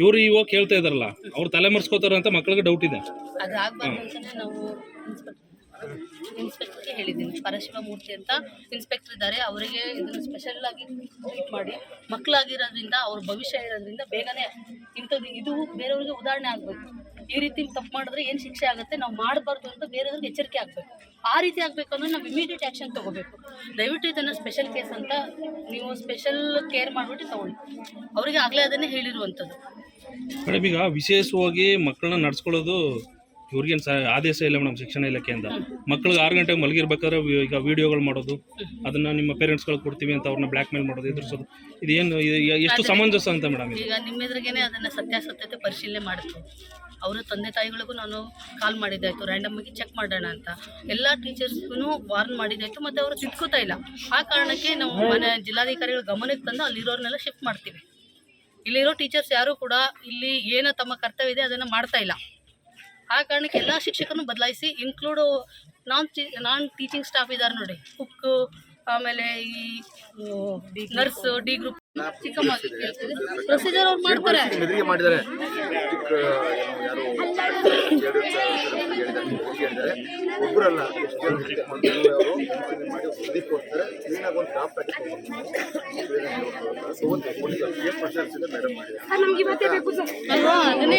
ಇವರು ಇವಾಗ ಕೇಳ್ತಾ ಇದಾರಲ್ಲ, ಅವ್ರು ತಲೆ ಮರ್ಸ್ಕೋತಾರ ಅಂತ ಮಕ್ಕಳಿಗೆ ಡೌಟ್ ಇದೆ. ಅದು ಆಗ್ಬಾರ್ದು ಅಂತಾನೆ ನಾವು ಇನ್ಸ್ಪೆಕ್ಟರ್ಗೆ ಹೇಳಿದ್ದೀನಿ ಪರಶಿವಮೂರ್ತಿ ಅಂತ ಇನ್ಸ್ಪೆಕ್ಟರ್ ಇದ್ದಾರೆ ಅವರಿಗೆ ಇದನ್ನು ಸ್ಪೆಷಲ್ ಆಗಿ ಟ್ರೀಟ್ ಮಾಡಿ. ಮಕ್ಕಳಾಗಿರೋದ್ರಿಂದ ಅವ್ರ ಭವಿಷ್ಯ ಇರೋದ್ರಿಂದ ಬೇಗನೆ ಇಂಥದ್ದು ಇದು ಬೇರೆಯವ್ರಿಗೆ ಉದಾಹರಣೆ ಆಗಬೇಕು. ಈ ರೀತಿ ತಪ್ಪು ಮಾಡಿದ್ರೆ ಏನು ಶಿಕ್ಷೆ ಆಗುತ್ತೆ? ನಾವು ಮಾಡಬಾರ್ದು ಅಂತ ಬೇರೆಯವ್ರಿಗೆ ಎಚ್ಚರಿಕೆ ಆಗಬೇಕು. ಆ ರೀತಿ ಆಗಬೇಕು ಅಂದ್ರೆ ನಾವು ಇಮಿಡಿಯೇಟ್ ಆ್ಯಕ್ಷನ್ ತೊಗೋಬೇಕು. ದಯವಿಟ್ಟು ಇದನ್ನು ಸ್ಪೆಷಲ್ ಕೇಸ್ ಅಂತ ನೀವು ಸ್ಪೆಷಲ್ ಕೇರ್ ಮಾಡಿಬಿಟ್ಟು ತಗೊಳ್ಳಿ. ಅವರಿಗೆ ಆಗಲೇ ಅದನ್ನೇ ಹೇಳಿರುವಂಥದ್ದು. ಮೇಡಮ್ ಈಗ ವಿಶೇಷವಾಗಿ ಮಕ್ಕಳನ್ನ ನಡ್ಸ್ಕೊಳ್ಳೋದು ಇವ್ರಿಗೇನು ಸ ಆದೇಶ ಇಲ್ಲ ಮೇಡಮ್ ಶಿಕ್ಷಣ ಇಲಾಖೆಯಿಂದ ಮಕ್ಳಿಗೆ ಆರು ಗಂಟೆಗೆ ಮಲಗಿರ್ಬೇಕಾದ್ರೆ ವಿ- ಈಗ ವಿಡಿಯೋಗಳು ಮಾಡೋದು ಅದನ್ನ ನಿಮ್ಮ ಪೇರೆಂಟ್ಸ್ಗಳಿಗೆ ಕೊಡ್ತೀವಿ ಅಂತ ಅವ್ರನ್ನ ಬ್ಲಾಕ್ ಮೇಲ್ ಮಾಡೋದು ಎದುರಿಸೋದು. ಇದೇನು ಇದು ಎಷ್ಟು ಸಮಂಜಸ ಅಂತ ಮೇಡಮ್ ಇದು? ಈಗ ನಿಮ್ಮ ಎದುರಿಗೇನೆ ಅದನ್ನ ಸತ್ಯಾಸತ್ಯತೆ ಪರಿಶೀಲನೆ ಮಾಡಿದ್ರು ಅವರ ತಂದೆ ತಾಯಿಗಳಿಗೂ ನಾನು ಕಾಲ್ ಮಾಡಿದ್ದಾಯ್ತು ರ್ಯಾಂಡಮ್ ಆಗಿ ಚೆಕ್ ಮಾಡೋಣ ಅಂತ. ಎಲ್ಲ ಟೀಚರ್ಸ್ಗೂ ವಾರ್ನ್ ಮಾಡಿದ್ದಾಯ್ತು ಮತ್ತೆ ಅವರು ತಿದ್ಕೋತಾ ಇಲ್ಲ. ಆ ಕಾರಣಕ್ಕೆ ನಾವು ಮನೆ ಜಿಲ್ಲಾಧಿಕಾರಿಗಳ ಗಮನಕ್ಕೆ ತಂದು ಅಲ್ಲಿರೋರ್ನೆಲ್ಲ ಶಿಫ್ಟ್ ಮಾಡ್ತೀವಿ. ಇಲ್ಲಿರೋ ಟೀಚರ್ಸ್ ಯಾರೂ ಕೂಡ ಇಲ್ಲಿ ಏನು ತಮ್ಮ ಕರ್ತವ್ಯ ಇದೆ ಅದನ್ನು ಮಾಡ್ತಾ ಇಲ್ಲ. ಆ ಕಾರಣಕ್ಕೆ ಎಲ್ಲ ಶಿಕ್ಷಕರನ್ನು ಬದಲಾಯಿಸಿ ಇನ್ಕ್ಲೂಡು ನಾನ್ ನಾನ್ ಟೀಚಿಂಗ್ ಸ್ಟಾಫ್ ಇದ್ದಾರೆ ನೋಡಿ. ಕುಕ್ಕು ಆಮೇಲೆ ಈ ನರ್ಸ್ ಡಿ ಗ್ರೂಪ್ ಚಿಕ್ಕಮ್ಮ ಪ್ರೊಸೀಜರ್ ಅವ್ರು ಮಾಡ್ತಾರೆ ಮೆದುರಿಗೆ ಮಾಡಿದ್ದಾರೆ ಚಿಕ್ಕ ಏನು ಯಾರು ಎರಡು ಹೇಳಿದ್ದಾರೆ. ಒಬ್ಬರಲ್ಲ ಎಷ್ಟು ಜನ ಅವರು ಮಾಡಿ ಕೊಡ್ತಾರೆ. ಕ್ಲೀನಾಗಿ ಒಂದು ಹಾಕಿ ಮೇಡಮ್ ಮಾಡಿದ್ದಾರೆ ಅದನ್ನೇ